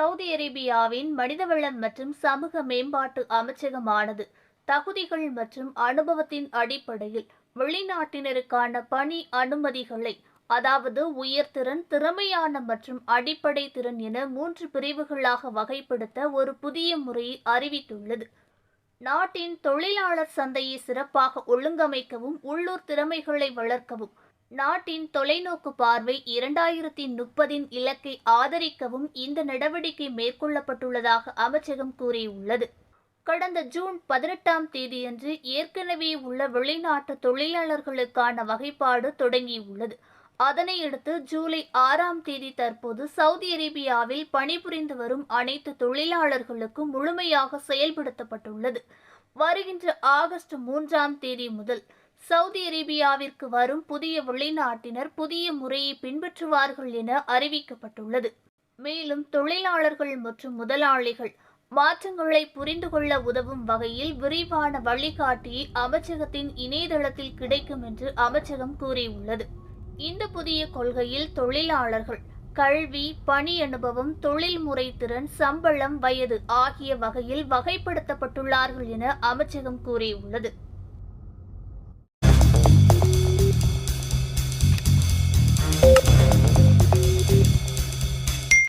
Saudi அரேபியாவின் மனிதவளம் மற்றும் சமூக மேம்பாட்டு அமைச்சகமானது. தகுதிகள் மற்றும் அனுபவத்தின் அடிப்படையில் வெளிநாட்டினருக்கான பணி அனுமதிகளை அதாவது உயர்திறன் திறமையான மற்றும் அடிப்படை திறன் என மூன்று பிரிவுகளாக வகைப்படுத்த ஒரு புதிய முறையை அறிவித்துள்ளது. நாட்டின் தொழிலாளர் சந்தையை சிறப்பாக ஒழுங்கமைக்கவும் உள்ளூர் திறமைகளை வளர்க்கவும் நாட்டின் தொலைநோக்கு பார்வை இரண்டாயிரத்தி முப்பதின் இலக்கை ஆதரிக்கவும் இந்த நடவடிக்கை மேற்கொள்ளப்பட்டுள்ளதாக அமைச்சகம் கூறியுள்ளது. கடந்த ஜூன் பதினெட்டாம் தேதியன்று ஏற்கனவே உள்ள வெளிநாட்டு தொழிலாளர்களுக்கான வகைப்பாடு தொடங்கியுள்ளது. அதனையடுத்து ஜூலை ஆறாம் தேதி தற்போது சவுதி அரேபியாவில் பணிபுரிந்து வரும் அனைத்து தொழிலாளர்களுக்கும் முழுமையாக செயல்படுத்தப்பட்டுள்ளது. வருகின்ற ஆகஸ்ட் மூன்றாம் தேதி முதல் சவுதி அரேபியாவிற்கு வரும் புதிய வெளிநாட்டினர் புதிய முறையை பின்பற்றுவார்கள் என அறிவிக்கப்பட்டுள்ளது. மேலும் தொழிலாளர்கள் மற்றும் முதலாளிகள் மாற்றங்களை புரிந்து கொள்ள உதவும் வகையில் விரிவான வழிகாட்டியை அமைச்சகத்தின் இணையதளத்தில் கிடைக்கும் என்று அமைச்சகம் கூறியுள்ளது. இந்த புதிய கொள்கையில் தொழிலாளர்கள் கல்வி பணி அனுபவம் தொழில்முறை திறன் சம்பளம் வயது ஆகிய வகையில் வகைப்படுத்தப்பட்டுள்ளார்கள் என அமைச்சகம் கூறியுள்ளது.